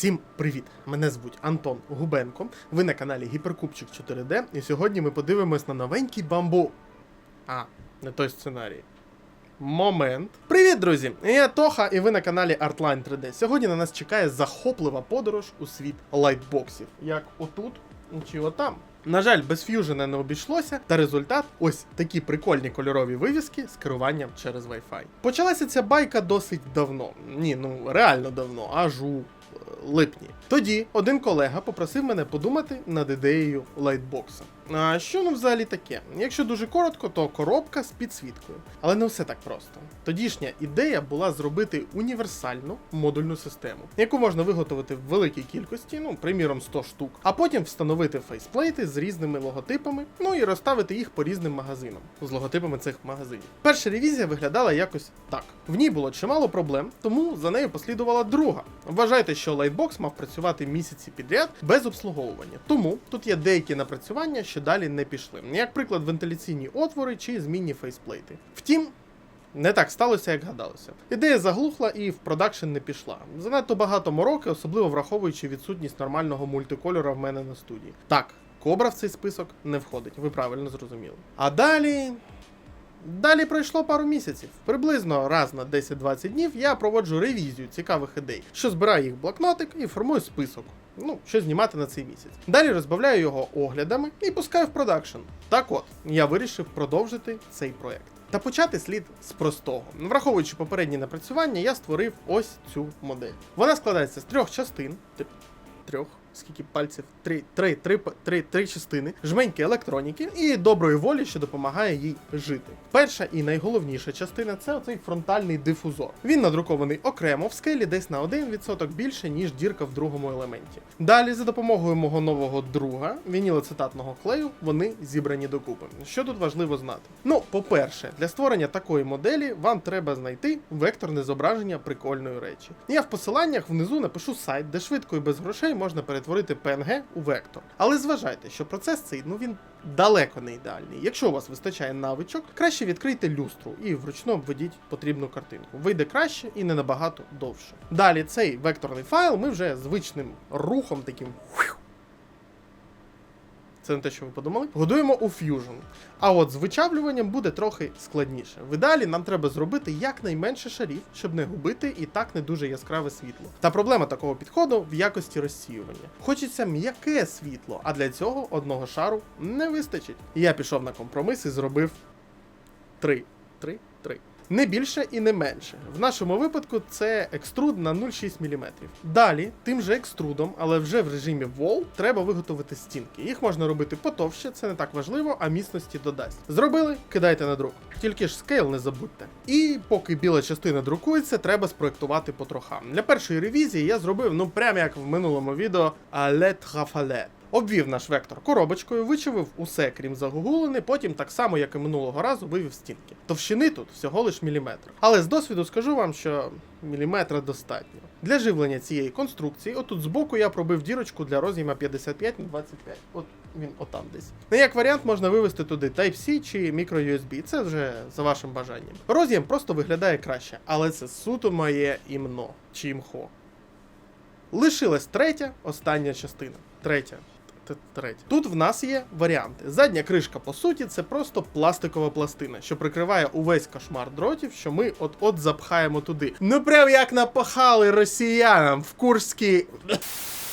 Всім привіт! Мене звуть Антон Губенко. Ви на каналі Гіперкупчик 4D, і сьогодні ми подивимось на новенький бамбу. А, не той сценарій. Момент. Привіт, друзі! Я Тоха, і ви на каналі Artline 3D. Сьогодні на нас чекає захоплива подорож у світ лайтбоксів. Як отут чи отам. На жаль, без ф'южена не обійшлося, та результат ось такі прикольні кольорові вивіски з керуванням через Wi-Fi. Почалася ця байка досить давно. Ні, ну реально давно, аж у липні. Тоді один колега попросив мене подумати над ідеєю лайтбокса. А що ну взагалі таке? Якщо дуже коротко, то коробка з підсвіткою. Але не все так просто. Тодішня ідея була зробити універсальну модульну систему, яку можна виготовити в великій кількості, ну, приміром 100 штук, а потім встановити фейсплейти з різними логотипами, ну і розставити їх по різним магазинам з логотипами цих магазинів. Перша ревізія виглядала якось так. В ній було чимало проблем, тому за нею послідувала друга. Вважайте, що лайтбокс мав працювати місяці підряд без обслуговування. Тому тут є деякі напрацювання, що далі не пішли. Як приклад, вентиляційні отвори чи змінні фейсплейти. Втім. Не так сталося, як гадалося. Ідея заглухла і в продакшн не пішла. Занадто багато мороки, особливо враховуючи відсутність нормального мультикольора в мене на студії. Так, кобра в цей список не входить, ви правильно зрозуміли. А далі. Далі пройшло пару місяців. Приблизно раз на 10-20 днів я проводжу ревізію цікавих ідей, що збираю їх в блокнотик і формую список. Ну, що знімати на цей місяць. Далі розбавляю його оглядами і пускаю в продакшн. Так от, я вирішив продовжити цей проект. Та почати слід з простого. Враховуючи попередні напрацювання, я створив ось цю модель. Вона складається з трьох частин. Тип, трьох. Скільки пальців? Три, три, три, три, три частини, жменьки електроніки і доброї волі, що допомагає їй жити. Перша і найголовніша частина це оцей фронтальний дифузор. Він надрукований окремо в скелі десь на 1% більше, ніж дірка в другому елементі. Далі, за допомогою мого нового друга, вінілоцетатного клею, вони зібрані докупи. Що тут важливо знати? Ну, по-перше, для створення такої моделі вам треба знайти векторне зображення прикольної речі. Я в посиланнях внизу напишу сайт, де швидко і без грошей можна перетворити PNG у вектор. Але зважайте, що процес цей ну він далеко не ідеальний. Якщо у вас вистачає навичок, краще відкрийте люстру і вручну обведіть потрібну картинку. Вийде краще і не набагато довше. Далі цей векторний файл ми вже звичним рухом таким. Це не те, що ви подумали. Годуємо у Fusion. А от з вичавлюванням буде трохи складніше. В ідеалі нам треба зробити якнайменше шарів, щоб не губити і так не дуже яскраве світло. Та проблема такого підходу в якості розсіювання. Хочеться м'яке світло, а для цього одного шару не вистачить. Я пішов на компроміс і зробив три. Три, три. Не більше і не менше. В нашому випадку це екструд на 0,6 мм. Далі, тим же екструдом, але вже в режимі Wall, треба виготовити стінки. Їх можна робити потовще, це не так важливо, а міцності додасть. Зробили, кидайте на друк. Тільки ж скейл не забудьте. І поки біла частина друкується, треба спроектувати по трохам. Для першої ревізії я зробив, ну прямо як в минулому відео, але трафале. Обвів наш вектор коробочкою, вичавив усе, крім загугулини, потім так само, як і минулого разу, вивів стінки. Товщини тут всього лиш міліметр. Але з досвіду скажу вам, що міліметра достатньо. Для живлення цієї конструкції, отут збоку я пробив дірочку для роз'єма 55 на 25. От він отам десь. Ну, як варіант, можна вивести туди Type-C чи microUSB, це вже за вашим бажанням. Роз'єм просто виглядає краще, але це суто моє імно чи імхо. Лишилась третя, остання частина. Третя. Третя. Тут в нас є варіанти. Задня кришка, по суті, це просто пластикова пластина, що прикриває увесь кошмар дротів, що ми от-от запхаємо туди. Ну прям як напахали росіянам в Курській.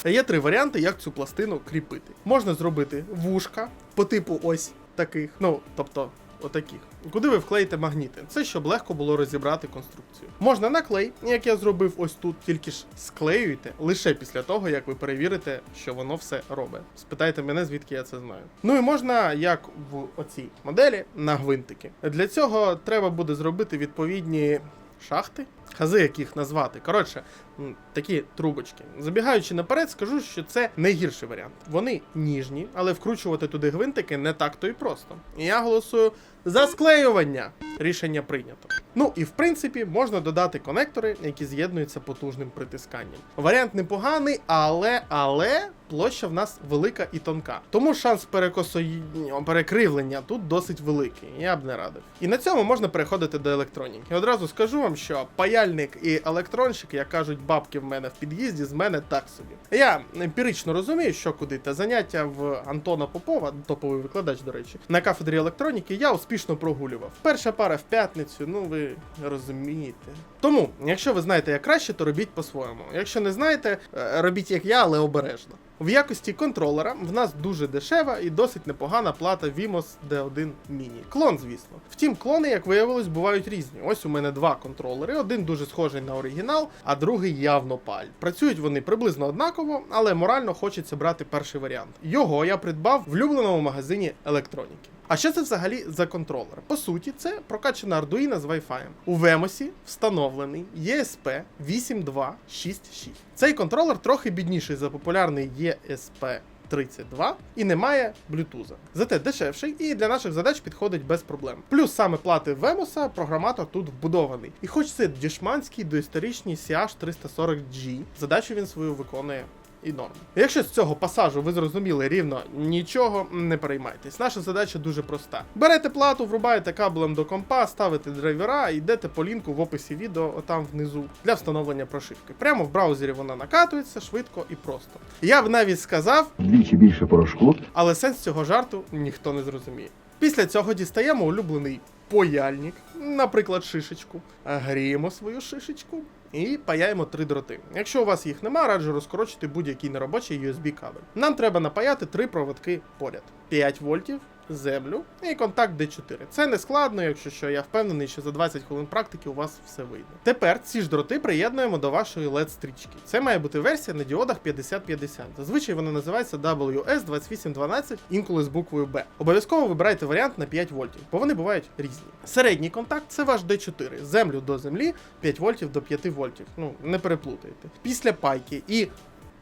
Є три варіанти, як цю пластину кріпити. Можна зробити вушка по типу ось таких. Ну, тобто. Отаких. Куди ви вклеїте магніти? Це щоб легко було розібрати конструкцію. Можна на клей, як я зробив ось тут, тільки ж склеюйте лише після того, як ви перевірите, що воно все робить. Спитайте мене, звідки я це знаю. Ну і можна, як в оцій моделі, на гвинтики. Для цього треба буде зробити відповідні шахти, хази, яких назвати. Коротше, такі трубочки. Забігаючи наперед, скажу, що це найгірший варіант. Вони ніжні, але вкручувати туди гвинтики не так то і просто. І я голосую за склеювання. Рішення прийнято. Ну і в принципі можна додати конектори, які з'єднуються потужним притисканням. Варіант непоганий, але але площа в нас велика і тонка. Тому шанс перекосої... перекривлення тут досить великий. Я б не радив. І на цьому можна переходити до електроніки. Одразу скажу вам, що паяльник і електронщик, як кажуть, бабки в мене в під'їзді, з мене так собі. Я емпірично розумію, що куди та заняття в Антона Попова, топовий викладач, до речі, на кафедрі електроніки я успішно прогулював. Перша пара в п'ятницю, ну ви розумієте. Тому, якщо ви знаєте як краще, то робіть по-своєму. Якщо не знаєте, е, робіть як я, але обережно. В якості контролера в нас дуже дешева і досить непогана плата Vimos D1 Mini. Клон, звісно. Втім, клони, як виявилось, бувають різні. Ось у мене два контролери: один дуже схожий на оригінал, а другий явно паль. Працюють вони приблизно однаково, але морально хочеться брати перший варіант. Його я придбав в улюбленому магазині електроніки. А що це взагалі за контролер? По суті, це прокачана Arduino з Wi-Fi. У Вемосі встановлений ESP 8266. Цей контролер трохи бідніший за популярний ESP 32 і не має блютуза. Зате дешевший і для наших задач підходить без проблем. Плюс саме плати Вемоса програматор тут вбудований. І хоч це дішманський доісторичний CH340G, задачу він свою виконує і норм. Якщо з цього пасажу ви зрозуміли рівно нічого, не переймайтесь. Наша задача дуже проста. Берете плату, врубаєте кабелем до компа, ставите драйвера і йдете по лінку в описі відео, отам внизу, для встановлення прошивки. Прямо в браузері вона накатується швидко і просто. Я б навіть сказав, Вдвічі більше порошку. але сенс цього жарту ніхто не зрозуміє. Після цього дістаємо улюблений паяльник, наприклад, шишечку, гріємо свою шишечку і паяємо три дроти. Якщо у вас їх нема, раджу розкорочити будь-який неробочий USB кабель. Нам треба напаяти три проводки поряд: 5 вольтів. Землю і контакт D4. Це не складно, якщо що, я впевнений, що за 20 хвилин практики у вас все вийде. Тепер ці ж дроти приєднуємо до вашої LED стрічки. Це має бути версія на діодах 5050. Зазвичай вона називається WS2812, інколи з буквою B. Обов'язково вибирайте варіант на 5 вольтів, бо вони бувають різні. Середній контакт це ваш D4. Землю до землі, 5 вольтів до 5 вольтів. Ну, не переплутайте. Після пайки і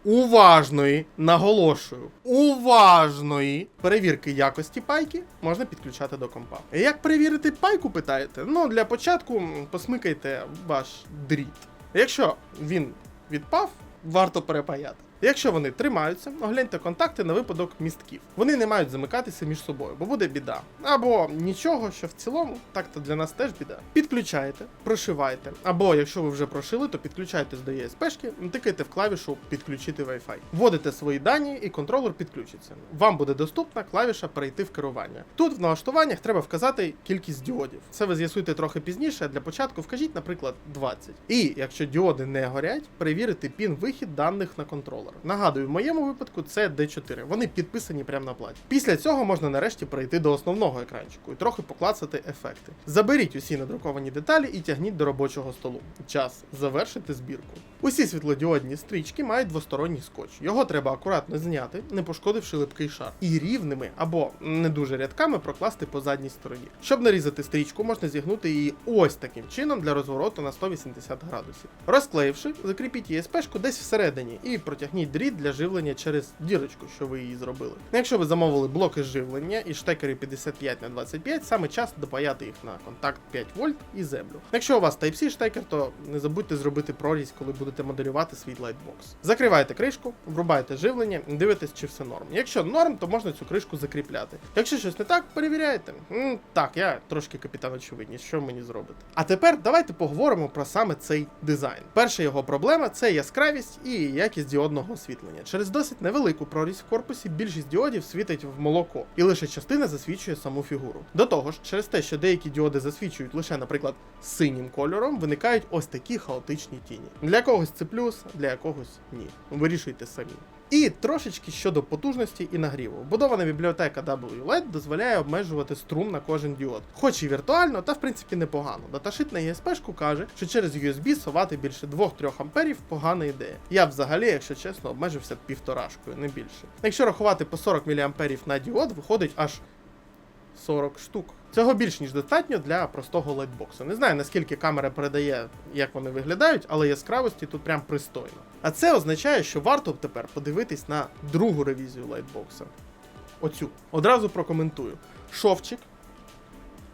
уважної, наголошую, уважної перевірки якості пайки можна підключати до компа. Як перевірити пайку, питаєте? Ну, для початку посмикайте ваш дріт. Якщо він відпав, варто перепаяти. Якщо вони тримаються, огляньте контакти на випадок містків. Вони не мають замикатися між собою, бо буде біда. Або нічого, що в цілому, так то для нас теж біда. Підключаєте, прошиваєте. Або якщо ви вже прошили, то підключайтесь до ESP-шки, тикайте в клавішу Підключити Wi-Fi. Вводите свої дані і контролер підключиться. Вам буде доступна клавіша Перейти в керування. Тут в налаштуваннях треба вказати кількість діодів. Це ви з'ясуєте трохи пізніше. Для початку вкажіть, наприклад, 20. І якщо діоди не горять, перевірити пін вихід даних на контролер. Нагадую, в моєму випадку це D4. Вони підписані прямо на платі. Після цього можна нарешті перейти до основного екранчику і трохи поклацати ефекти. Заберіть усі надруковані деталі і тягніть до робочого столу. Час завершити збірку. Усі світлодіодні стрічки мають двосторонній скотч. Його треба акуратно зняти, не пошкодивши липкий шар, і рівними або не дуже рядками прокласти по задній стороні. Щоб нарізати стрічку, можна зігнути її ось таким чином для розвороту на 180 градусів. Розклеївши, закріпіть ЄСПшку десь всередині і протягніть дріт для живлення через дірочку, що ви її зробили. Якщо ви замовили блоки живлення і штекери 55 на 25, саме час допаяти їх на контакт 5 вольт і землю. Якщо у вас Type-C штекер, то не забудьте зробити прорізь, коли будете моделювати свій лайтбокс. Закриваєте кришку, врубаєте живлення, дивитесь, чи все норм. Якщо норм, то можна цю кришку закріпляти. Якщо щось не так, перевіряєте. М, так, я трошки капітан очевидність, що мені зробити. А тепер давайте поговоримо про саме цей дизайн. Перша його проблема це яскравість і якість діодного освітлення. Через досить невелику прорізь в корпусі більшість діодів світить в молоко, і лише частина засвічує саму фігуру. До того ж, через те, що деякі діоди засвічують лише, наприклад, синім кольором, виникають ось такі хаотичні тіні. Для когось це плюс, для якогось ні. Вирішуйте самі. І трошечки щодо потужності і нагріву. Вбудована бібліотека WLED дозволяє обмежувати струм на кожен діод. Хоч і віртуально, та в принципі непогано. Даташит на ESP-шку каже, що через USB совати більше 2-3 амперів погана ідея. Я взагалі, якщо чесно, обмежився півторашкою, не більше. Якщо рахувати по 40 мА на діод, виходить аж 40 штук. Цього більш ніж достатньо для простого лайтбоксу. Не знаю наскільки камера передає, як вони виглядають, але яскравості тут прям пристойно. А це означає, що варто б тепер подивитись на другу ревізію лайтбокса. Оцю. Одразу прокоментую. Шовчик.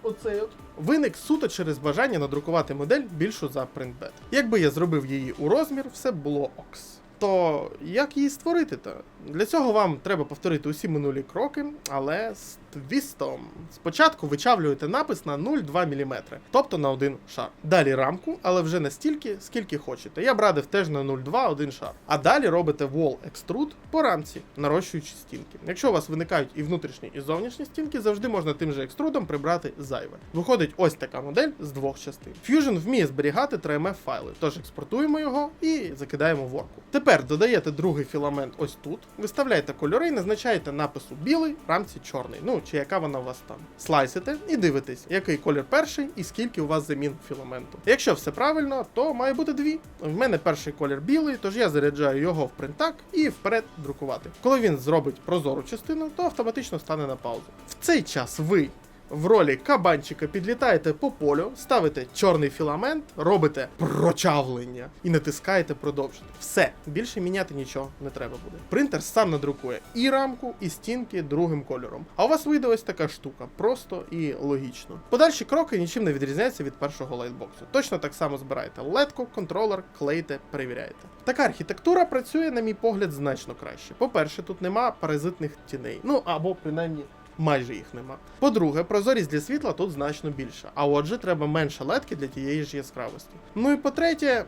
Оцей от. Виник суто через бажання надрукувати модель більшу за принтбет. Якби я зробив її у розмір, все було окс. То як її створити то? Для цього вам треба повторити усі минулі кроки, але з твістом. Спочатку вичавлюєте напис на 0,2 мм, тобто на один шар. Далі рамку, але вже настільки, скільки хочете. Я б радив теж на 0,2 один шар. А далі робите wall extrude по рамці, нарощуючи стінки. Якщо у вас виникають і внутрішні, і зовнішні стінки, завжди можна тим же екструдом прибрати зайве. Виходить ось така модель з двох частин. Fusion вміє зберігати 3MF файли, тож експортуємо його і закидаємо в орку. Тепер додаєте другий філамент ось тут, виставляєте кольори назначаєте напису білий, рамці чорний. Ну чи яка вона у вас там. Слайсите і дивитесь, який колір перший і скільки у вас замін філаменту. Якщо все правильно, то має бути дві. В мене перший колір білий, тож я заряджаю його в принтак і вперед друкувати. Коли він зробить прозору частину, то автоматично стане на паузу. В цей час ви в ролі кабанчика підлітаєте по полю, ставите чорний філамент, робите прочавлення і натискаєте продовжити. Все, більше міняти нічого не треба буде. Принтер сам надрукує і рамку, і стінки другим кольором. А у вас вийде ось така штука, просто і логічно. Подальші кроки нічим не відрізняються від першого лайтбоксу. Точно так само збираєте летку, контролер, клеїте, перевіряєте. Така архітектура працює, на мій погляд, значно краще. По-перше, тут нема паразитних тіней. Ну або принаймні майже їх нема. По-друге, прозорість для світла тут значно більша, а отже, треба менше ледки для тієї ж яскравості. Ну і по-третє,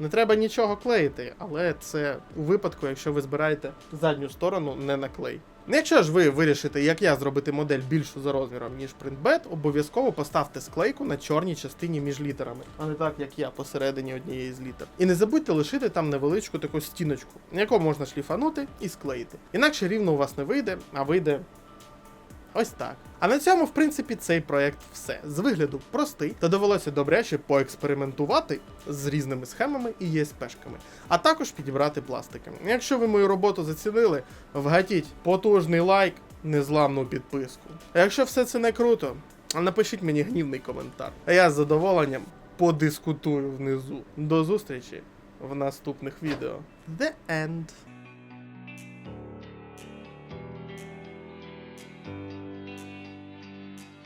не треба нічого клеїти, але це у випадку, якщо ви збираєте задню сторону не на клей. Ну, Якщо ж ви вирішите, як я зробити модель більшу за розміром, ніж принтбет, обов'язково поставте склейку на чорній частині між літерами, а не так, як я посередині однієї з літер. І не забудьте лишити там невеличку таку стіночку, яку можна шліфанути і склеїти. Інакше рівно у вас не вийде, а вийде Ось так. А на цьому, в принципі, цей проект все. З вигляду простий, та довелося добряче поекспериментувати з різними схемами і ЄСПшками, а також підібрати пластики. Якщо ви мою роботу зацінили, вгатіть потужний лайк, незламну підписку. А якщо все це не круто, напишіть мені гнівний коментар. А я з задоволенням подискутую внизу. До зустрічі в наступних відео. The End.